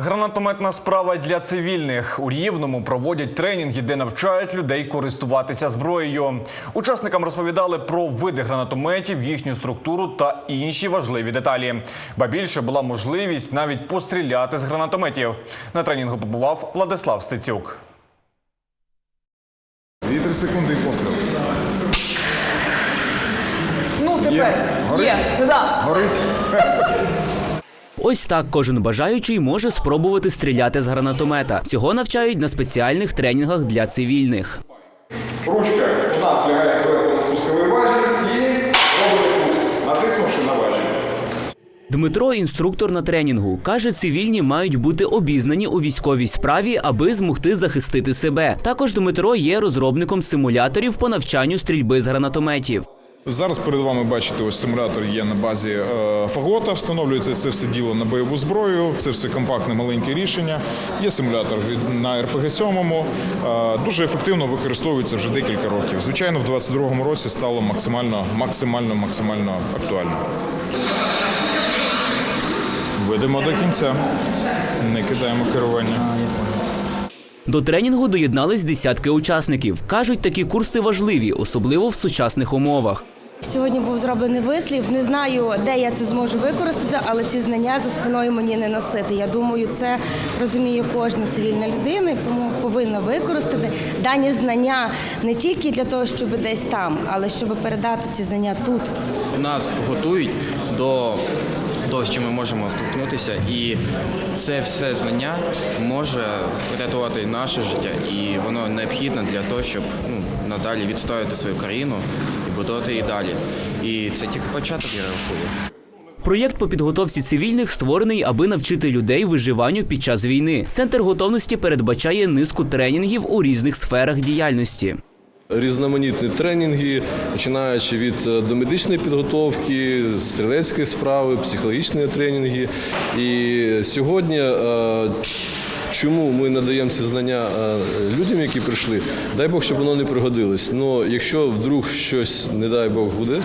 Гранатометна справа для цивільних у Рівному проводять тренінги, де навчають людей користуватися зброєю. Учасникам розповідали про види гранатометів, їхню структуру та інші важливі деталі. Ба більше була можливість навіть постріляти з гранатометів. На тренінгу побував Владислав Стецюк. Дві три секунди і постріл. Ну, тепер Горить? є. Да. Горить. Ось так кожен бажаючий може спробувати стріляти з гранатомета. Цього навчають на спеціальних тренінгах для цивільних. Ручка у нас лягає зверху на спусковий важіль і робимо пуск, натиснувши на важіль. Дмитро, інструктор на тренінгу, каже, цивільні мають бути обізнані у військовій справі, аби змогти захистити себе. Також Дмитро є розробником симуляторів по навчанню стрільби з гранатометів. Зараз перед вами бачите, ось симулятор є на базі е, фагота. Встановлюється це все діло на бойову зброю. Це все компактне маленьке рішення. Є симулятор від на РПГ 7 Е, дуже ефективно використовується вже декілька років. Звичайно, в 22-му році стало максимально, максимально, максимально актуально. Ведемо до кінця. Не кидаємо керування. До тренінгу доєднались десятки учасників. кажуть, такі курси важливі, особливо в сучасних умовах. Сьогодні був зроблений вислів. Не знаю, де я це зможу використати, але ці знання за спиною мені не носити. Я думаю, це розуміє кожна цивільна людина, і тому повинна використати дані знання не тільки для того, щоб десь там, але щоб передати ці знання тут. нас готують до з чим ми можемо столкнутися, і це все знання може врятувати наше життя, і воно необхідне для того, щоб ну, надалі відстояти свою країну і будувати її далі. І це тільки початок, я рахую. Проєкт по підготовці цивільних створений, аби навчити людей виживанню під час війни. Центр готовності передбачає низку тренінгів у різних сферах діяльності. Різноманітні тренінги, починаючи від е, домедичної підготовки, стрілецької справи, психологічні тренінги. І сьогодні е, чому ми надаємо ці знання е, людям, які прийшли, дай Бог, щоб воно не пригодилось. Ну, якщо вдруг щось, не дай Бог, буде,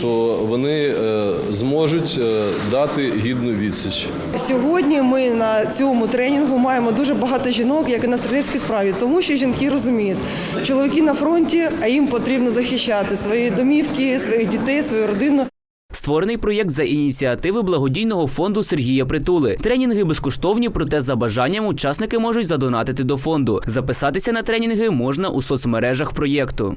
то вони е, зможуть е, дати гідну відсіч. Сьогодні ми на цьому тренінгу маємо дуже багато жінок, як і на стрілецькій справі, тому що жінки розуміють, чоловіки на фронті, а їм потрібно захищати свої домівки, своїх дітей, свою родину. Створений проєкт за ініціативи благодійного фонду Сергія Притули. Тренінги безкоштовні, проте за бажанням учасники можуть задонатити до фонду. Записатися на тренінги можна у соцмережах проєкту.